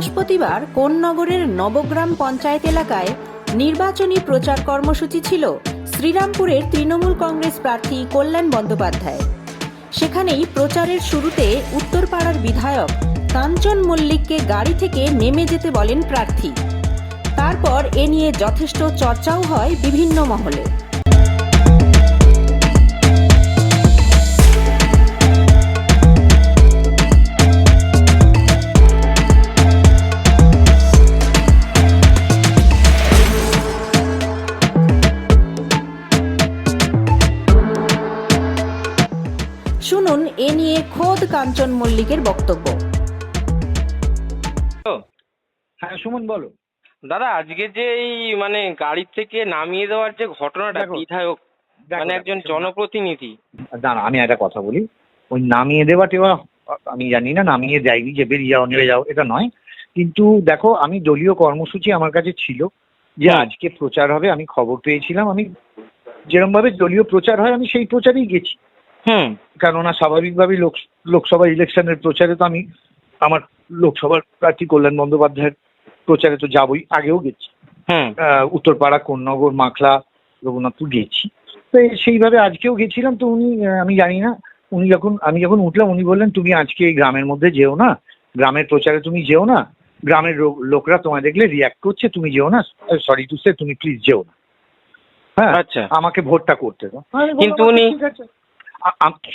বৃহস্পতিবার কোন্নগরের নবগ্রাম পঞ্চায়েত এলাকায় নির্বাচনী প্রচার কর্মসূচি ছিল? শ্রীরামপুরের তৃণমূল কংগ্রেস প্রার্থী কল্যাণ বন্দ্যোপাধ্যায়। সেখানেই প্রচারের শুরুতে উত্তরপাড়ার বিধায়ক কাঞ্চন মল্লিককে গাড়ি থেকে নেমে যেতে বলেন প্রার্থী। তারপর এ নিয়ে যথেষ্ট চর্চাও হয় বিভিন্ন মহলে। শুনুন এ নিয়ে খোদ কাঞ্চন মল্লিকের বক্তব্য। হ্যাঁ সুমন বলো। দাদা আজকে যে এই মানে গাড়ি থেকে নামিয়ে দেওয়ার যে ঘটনাটা বিধায়ক মানে একজন জনপ্রতিনিধি। দাঁড়া আমি একটা কথা বলি। ওই নামিয়ে দেওয়া আমি জানি না নামিয়ে দেয়নি যে বেরিয়ে যাও নেমে যাও এটা নয়। কিন্তু দেখো আমি দলীয় কর্মসূচি আমার কাছে ছিল যে আজকে প্রচার হবে আমি খবর পেয়েছিলাম। আমি যেরকম ভাবে দলীয় প্রচার হয় আমি সেই প্রচারেই গেছি। কেননা স্বাভাবিকভাবেই লোক লোকসভা ইলেকশনের প্রচারে তো আমি আমার লোকসভার প্রার্থী কল্যাণ বন্দ্যোপাধ্যায়ের প্রচারে তো যাবই আগেও গেছি। উত্তরপাড়া কোন্নগর মাখলা রঘুনাথপুর গেছি। তো সেইভাবে আজকেও গেছিলাম তো উনি আমি জানি না উনি যখন আমি যখন উঠলাম উনি বললেন তুমি আজকে এই গ্রামের মধ্যে যেও না গ্রামের প্রচারে তুমি যেও না গ্রামের লোকরা তোমায় দেখলে রিয়াক্ট করছে তুমি যেও না সরি টু সে তুমি প্লিজ যেও না। হ্যাঁ আচ্ছা। আমাকে ভোটটা করতে দাও। কিন্তু আচ্ছা, উনি-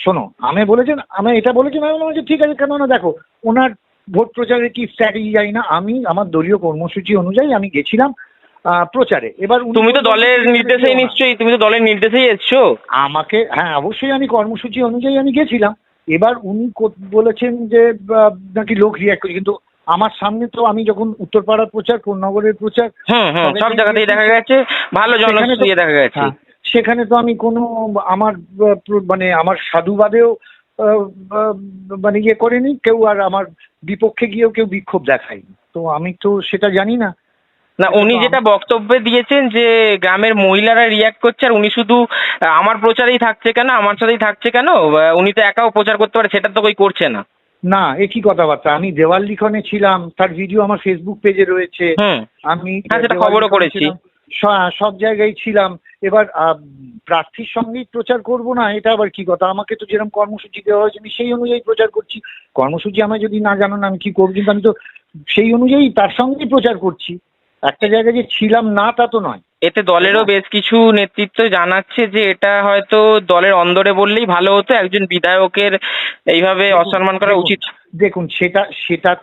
শোনো আমি বলেছেন আমি এটা বলেছি আমি বললাম যে ঠিক আছে কেননা দেখো ওনার ভোট প্রচারে কি স্ট্র্যাটেজি যাই না? আমি আমার দলীয় কর্মসূচি অনুযায়ী আমি গেছিলাম প্রচারে। এবার তুমি তো দলের নির্দেশেই নিশ্চয়ই তুমি তো দলের নির্দেশেই এসছো? আমাকে হ্যাঁ অবশ্যই আমি কর্মসূচি অনুযায়ী আমি গেছিলাম। এবার উনি বলেছেন যে নাকি লোক রিয়াক্ট করে কিন্তু আমার সামনে তো আমি যখন উত্তরপাড়ার প্রচার কোন্নগরের প্রচার সব জায়গাতেই দেখা গেছে ভালো জনপ্রিয় দেখা গেছে। হ্যাঁ, সেখানে তো আমি কোনো আমার মানে আমার সাধুবাদেও মানে ইয়ে করেনি কেউ আর আমার বিপক্ষে গিয়েও কেউ বিক্ষোভ দেখায়নি। তো আমি তো সেটা জানি না। না উনি যেটা বক্তব্যে দিয়েছেন যে গ্রামের মহিলারা রিয়াক্ট করছে আর উনি শুধু আমার প্রচারেই থাকছে কেন আমার সাথেই থাকছে কেন? উনি তো একাও প্রচার করতে পারে সেটা তো কই করছে না। না একই কথাবার্তা। আমি দেওয়াল লিখনে ছিলাম তার ভিডিও আমার ফেসবুক পেজে রয়েছে। আমি হ্যাঁ, সেটা খবরও করেছি। সব জায়গায় ছিলাম। এবার প্রার্থীর সঙ্গেই প্রচার করব না এটা আবার কি কথা? আমাকে তো যেরকম কর্মসূচি দেওয়া হয়েছে আমি সেই অনুযায়ী প্রচার করছি। কর্মসূচি আমায় যদি না জানান আমি কি করব? কিন্তু আমি তো সেই অনুযায়ী তার সঙ্গেই প্রচার করছি। একটা জায়গায় যে ছিলাম না তা তো নয়। এতে দলেরও বেশ কিছু নেতৃত্ব জানাচ্ছে যে এটা হয়তো দলের অন্দরে বললেই ভালো হতো একজন বিধায়কের এইভাবে অসম্মান করা উচিত। দেখুন সেটা সেটা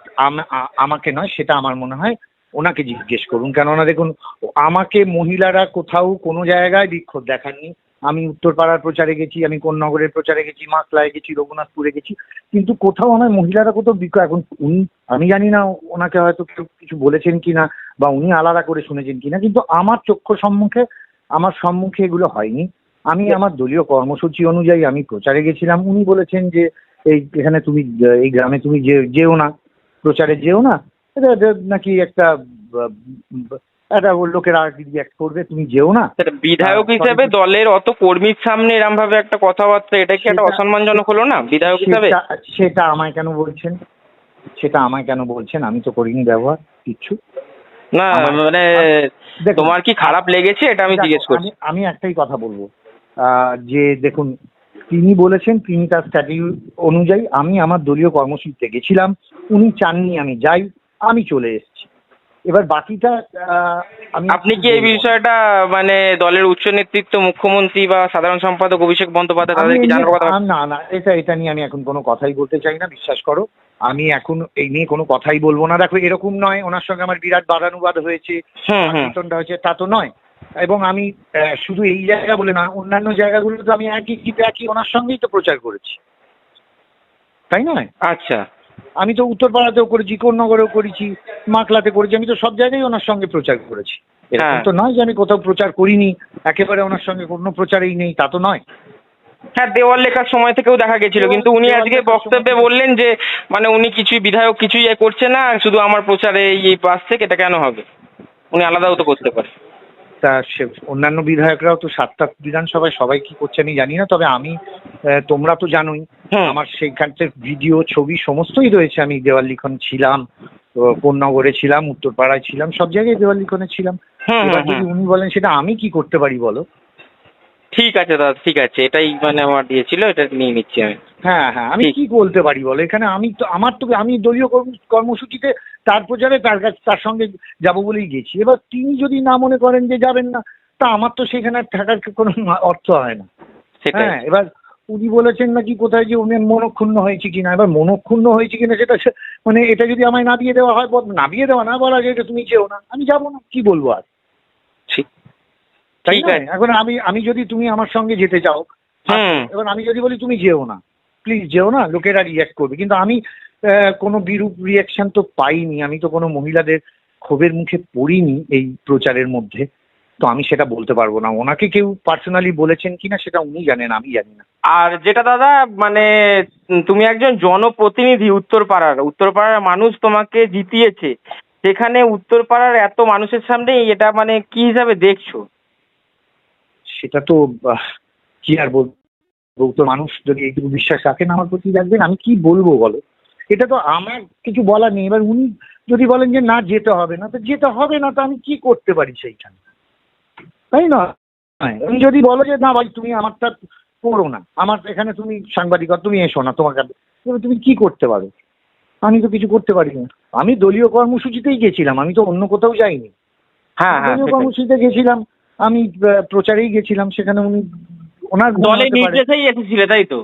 আমাকে নয় সেটা আমার মনে হয় ওনাকে জিজ্ঞেস করুন। কেননা দেখুন আমাকে মহিলারা কোথাও কোনো জায়গায় বিক্ষোভ দেখাননি। আমি উত্তরপাড়ার প্রচারে গেছি আমি কোন্নগরের প্রচারে গেছি মাকলায় গেছি রঘুনাথপুরে গেছি। কিন্তু কোথাও আমার মহিলারা কোথাও বিক্ষোভ এখন উনি আমি জানি না ওনাকে হয়তো কেউ কিছু বলেছেন কিনা বা উনি আলাদা করে শুনেছেন কিনা কিন্তু আমার চক্ষু সম্মুখে আমার সম্মুখে এগুলো হয়নি। আমি আমার দলীয় কর্মসূচি অনুযায়ী আমি প্রচারে গেছিলাম। উনি বলেছেন যে এই এখানে তুমি এই গ্রামে তুমি যে যেও না প্রচারে যেও না এটা নাকি একটা একটা লোকেরা রিয়াক্ট করবে তুমি যেও না। সেটা বিধায়ক হিসেবে দলের অত কর্মীর সামনে এরম ভাবে একটা কথাবার্তা এটা কি একটা অসম্মানজনক হলো না? বিধায়ক হিসাবে? সেটা আমায় কেন বলছেন? সেটা আমায় কেন বলছেন? আমি তো করিনি ব্যবহার কিচ্ছু। না মানে তোমার কি খারাপ লেগেছে? এটা আমি জিজ্ঞেস করছি। আমি- একটাই কথা বলব। আহ, যে দেখুন তিনি বলেছেন তিনি তার স্ট্র্যাটেজি অনুযায়ী আমি আমার দলীয় কর্মসূচিতে গেছিলাম উনি চাননি আমি যাই। আমি চলে এসেছি। এবার বাকিটা আমি আপনি কি এই বিষয়টা মানে দলের উচ্চ নেতৃত্ব মুখ্যমন্ত্রী বা সাধারণ সম্পাদক অভিষেক বন্দ্যোপাধ্যায় আমি তাদের কি এই জানার কথা? না না এটা এটা নিয়ে আমি এখন কোনো কথাই বলতে চাই না বিশ্বাস করো। আমি এখন এই নিয়ে কোনো কথাই বলব না। দেখো এরকম নয় ওনার সঙ্গে আমার বিরাট বাদানুবাদ হয়েছে হয়েছে তা তো নয়। এবং আমি শুধু এই জায়গা বলে না অন্যান্য জায়গাগুলো তো আমি একই একই ওনার সঙ্গেই তো প্রচার করেছি। তাই নয়? আচ্ছা। আমি তো উত্তরপাড়াতেও করেছি কোন্নগরেও করেছি মাকলাতে করেছি আমি তো সব জায়গায় ওনার সঙ্গে প্রচার করেছি। এরকম হ্যাঁ। তো নয় যে আমি কোথাও প্রচার করিনি একেবারে ওনার সঙ্গে কোনো প্রচারেই নেই তা তো নয়। হ্যাঁ দেওয়াল লেখার সময় থেকেও দেখা গেছিল কিন্তু উনি আজকে বক্তব্যে বললেন যে মানে উনি কিছুই বিধায়ক কিছুই করছে না শুধু আমার প্রচারে এই এই পাশ থেকে এটা কেন হবে? উনি আলাদাও তো করতে পারে। তা সে অন্যান্য বিধায়করাও তো সাতটা বিধানসভায় সবাই কি করছে আমি জানি না তবে আমি তোমরা তো জানোই আমার সেইখানতে ভিডিও ছবি সমস্তই রয়েছে আমি দেওয়াল লিখন ছিলাম কোন্নগরে ছিলাম উত্তরপাড়ায় ছিলাম সব জায়গায় দেওয়ালিখনে ছিলাম। এবার যদি উনি বলেন সেটা আমি কি করতে পারি বলো? ঠিক আছে দাদা ঠিক আছে এটাই মানে আমার ইয়ে ছিল এটা নিয়ে নিচ্ছি আমি। হ্যাঁ হ্যাঁ আমি কি বলতে পারি বলো? এখানে আমি তো আমার তো আমি দলীয় কর্ম- কর্মসূচিতে তার প্রচারে তার কাছে তার সঙ্গে যাব বলেই গেছি। এবার তিনি যদি না মনে করেন যে যাবেন না তা আমার তো সেখানে থাকার কোনো অর্থ হয় না। হ্যাঁ এবার উনি বলেছেন নাকি কোথায় যে উনি মনক্ষুণ্ণ হয়েছে কিনা। এবার মনক্ষুণ্ণ হয়েছে কিনা সেটা মানে এটা যদি আমায় না দিয়ে দেওয়া হয় বল- না দিয়ে দেওয়া না বলা যায় এটা তুমি যেও না। আমি যাব না কি বলব আর? ঠিক। আছে। এখন আমি আমি যদি তুমি আমার সঙ্গে যেতে চাও এবার আমি যদি বলি তুমি যেও না প্লিজ যেও না লোকেরা রিয়াক্ট করবে। কিন্তু আমি কোনো বিরূপ রিয়াকশন তো পাইনি। আমি তো কোনো মহিলাদের ক্ষোভের মুখে পড়িনি এই প্রচারের মধ্যে। তো আমি সেটা বলতে পারব না। ওনাকে কেউ পার্সোনালি বলেছেন কিনা সেটা উনি জানেন আমি জানি না। আর যেটা দাদা মানে তুমি একজন জনপ্রতিনিধি উত্তরপাড়ার। উত্তরপাড়ার মানুষ তোমাকে জিতিয়েছে। সেখানে উত্তরপাড়ার এত মানুষের সামনে এটা মানে কি হিসাবে দেখছ? সেটা তো কি আর বলব তো মানুষ যদি এইটুকু বিশ্বাস রাখেন আমার প্রতি রাখবেন আমি কি বলব বলো? এটা তো আমার কিছু বলার নেই। এবার উনি যদি বলেন যে না যেতে হবে না তো যেতে হবে না তো আমি কি করতে পারি সেইখানে? তাই না তুমি যদি বলো যে না ভাই তুমি আমারটা করো না আমার এখানে তুমি সাংবাদিকতা তুমি এসো না তোমার কাছে তুমি কি করতে পারো? আমি তো কিছু করতে পারি না। আমি দলীয় কর্মসূচিতেই গেছিলাম আমি তো অন্য কোথাও যাইনি। হ্যাঁ হ্যাঁ দলীয় কর্মসূচিতে গেছিলাম আমি প্রচারেই গেছিলাম সেখানে উনি ওনার পারে। নির্দেশেই এসেছিলে তাই তো?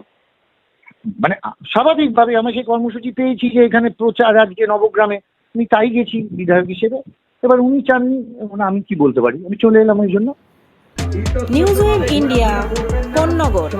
মানে স্বাভাবিকভাবে আমি সেই কর্মসূচি পেয়েছি যে এখানে প্রচার আজকে নবগ্রামে। আমি তাই গেছি বিধায়ক হিসেবে। এবার উনি চাননি এখন আমি কি বলতে পারি? আমি চলে এলাম ওই জন্য। News India Konnagar